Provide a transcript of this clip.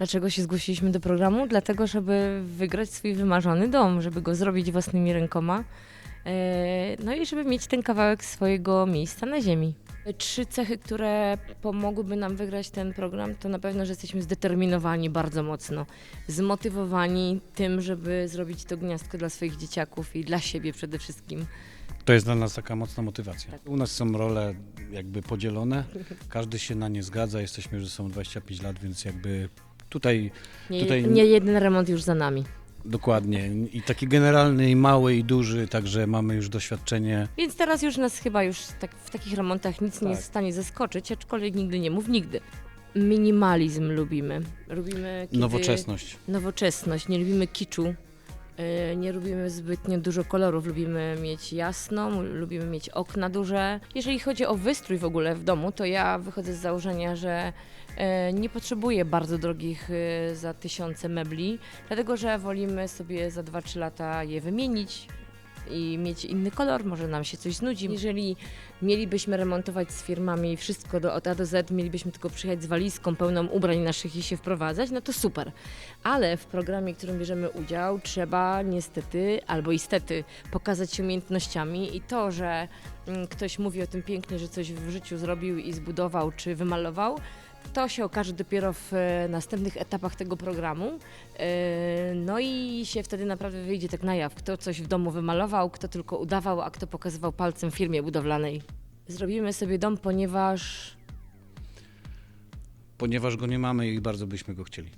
Dlaczego się zgłosiliśmy do programu? Dlatego, żeby wygrać swój wymarzony dom, żeby go zrobić własnymi rękoma. E, No i żeby mieć ten kawałek swojego miejsca na ziemi. Trzy cechy, które pomogłyby nam wygrać ten program, to na pewno, że jesteśmy zdeterminowani bardzo mocno, zmotywowani tym, żeby zrobić to gniazdko dla swoich dzieciaków i dla siebie przede wszystkim. To jest dla nas taka mocna motywacja. Tak. U nas są role jakby podzielone, każdy się na nie zgadza, jesteśmy już ze sobą 25 lat, więc jakby tutaj Nie, Tutaj- nie jeden remont już za nami. dokładnie i taki generalny i mały i duży, także mamy już doświadczenie. Więc teraz już nas chyba już tak, w takich remontach nic nie Tak. jest w stanie zaskoczyć, aczkolwiek nigdy nie mów nigdy. Minimalizm lubimy. Lubimy kiedy... Nowoczesność. Nowoczesność. Nie lubimy kiczu. Yy, Nie lubimy zbytnio dużo kolorów, lubimy mieć jasno, lubimy mieć okna duże. Jeżeli chodzi o wystrój w ogóle w domu, to ja wychodzę z założenia, że yy, nie potrzebuję bardzo drogich yy, za tysiące mebli, dlatego że wolimy sobie za 2-3 lata je wymienić i mieć inny kolor, może nam się coś znudzi. Jeżeli mielibyśmy remontować z firmami wszystko do, od A do Z, mielibyśmy tylko przyjechać z walizką pełną ubrań naszych i się wprowadzać, no to super. Ale w programie, w którym bierzemy udział, trzeba niestety albo istety pokazać się umiejętnościami i to, że mm, ktoś mówi o tym pięknie, że coś w życiu zrobił i zbudował czy wymalował, to się okaże dopiero w e, następnych etapach tego programu. E, No i się wtedy naprawdę wyjdzie tak na jaw, kto coś w domu wymalował, kto tylko udawał, a kto pokazywał palcem firmie budowlanej. Zrobimy sobie dom, ponieważ Ponieważ go nie mamy i bardzo byśmy go chcieli.